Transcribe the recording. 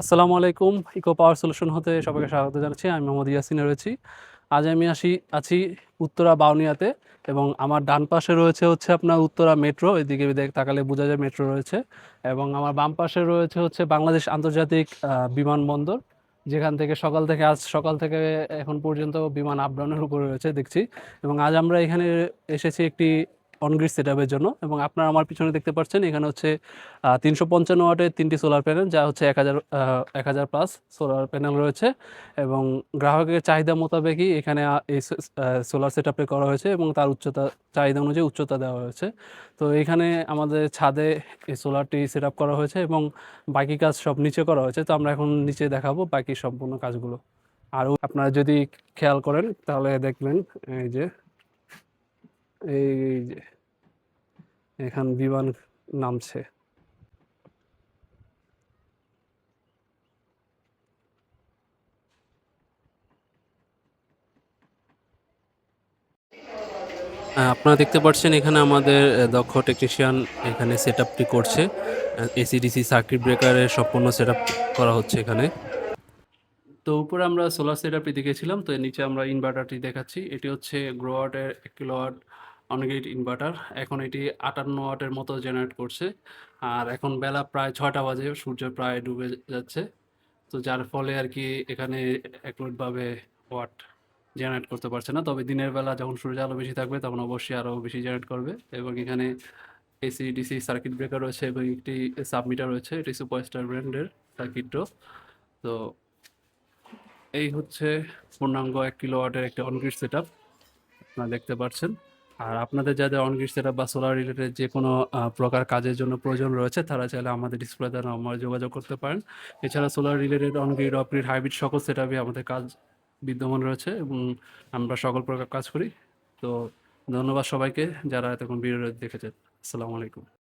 আসসালামু আলাইকুম। ইকো পাওয়ার সলিউশন হতে সবাইকে স্বাগত জানাচ্ছি। আমি মোহাম্মদ ইয়াসিনে রয়েছি। আজ আমি আসি, আছি উত্তরা বাউনিয়াতে এবং আমার ডান পাশে রয়েছে হচ্ছে আপনার উত্তরা মেট্রো। এদিকে তাকালে বোঝা যায় মেট্রো রয়েছে এবং আমার বাম পাশে রয়েছে হচ্ছে বাংলাদেশ আন্তর্জাতিক বিমানবন্দর, যেখান থেকে সকাল থেকে আজ সকাল থেকে এখন পর্যন্ত বিমান আপ ডাউনের উপরে রয়েছে, দেখছি। এবং আজ আমরা এখানে এসেছি একটি অনগ্রিড সেট আপের জন্য এবং আপনারা আমার পিছনে দেখতে পাচ্ছেন এখানে হচ্ছে তিনশো পঞ্চান্ন ওয়াটের তিনটি সোলার প্যানেল যা হচ্ছে এক হাজার এক হাজার প্লাস সোলার প্যানেল রয়েছে এবং গ্রাহকের চাহিদা মোতাবেকই এখানে এই সোলার সেট আপে করা হয়েছে এবং তার উচ্চতা, চাহিদা অনুযায়ী উচ্চতা দেওয়া হয়েছে। তো এখানে আমাদের ছাদে এই সোলারটি সেট আপ করা হয়েছে এবং বাকি কাজ সব নিচে করা হয়েছে। তো আমরা এখন নিচে দেখাবো বাকি সম্পূর্ণ কাজগুলো। আরও আপনারা যদি খেয়াল করেন তাহলে দেখবেন, এই যে এই এখান বিমান নামছে। আপনারা দেখতে পাচ্ছেন এখানে আমাদের দক্ষ টেকনিশিয়ান এখানে সেট করছে। এসিডিসি সার্কিট ব্রেকারের সম্পূর্ণ সেট করা হচ্ছে এখানে। তো উপরে আমরা সোলার সেট আপটি দেখেছিলাম, তো নিচে আমরা ইনভার্টারটি দেখাচ্ছি। এটি হচ্ছে গ্রোয়াটের এক কিলোওয়াট অনগ্রিড ইনভার্টার এখন এটি আটান্ন ওয়াটের মতো জেনারেট করছে। আর এখন বেলা প্রায় ছয়টা বাজে, সূর্য প্রায় ডুবে যাচ্ছে। তো যার ফলে আর কি এখানে একলোটভাবে ওয়াট জেনারেট করতে পারছে না। তবে দিনের বেলা যখন সূর্য আলো বেশি থাকবে, তখন অবশ্যই আরও বেশি জেনারেট করবে। এবং এখানে এসি ডিসি সার্কিট ব্রেকার রয়েছে এবং একটি সাবমিটার রয়েছে। এটি সুপারস্টার ব্র্যান্ডের সার্কিটও তো এই হচ্ছে পূর্ণাঙ্গ এক কিলো ওয়াটের একটা অনগ্রিড সেট আপ আপনারা দেখতে পাচ্ছেন। আর আপনাদের যাদের অনগ্রিড সেট আপ বা সোলার রিলেটেড যে কোনো প্রকার কাজের জন্য প্রয়োজন রয়েছে, তারা চাইলে আমাদের ডিসপ্লে দ্বারা আমার যোগাযোগ করতে পারেন। এছাড়া solar related on grid off grid hybrid সকল সেট আপই আমাদের কাজ বিদ্যমান রয়েছে এবং আমরা সকল প্রকার কাজ করি। তো ধন্যবাদ সবাইকে যারা এতক্ষণ ভিডিও দেখেছেন। আসসালামু আলাইকুম।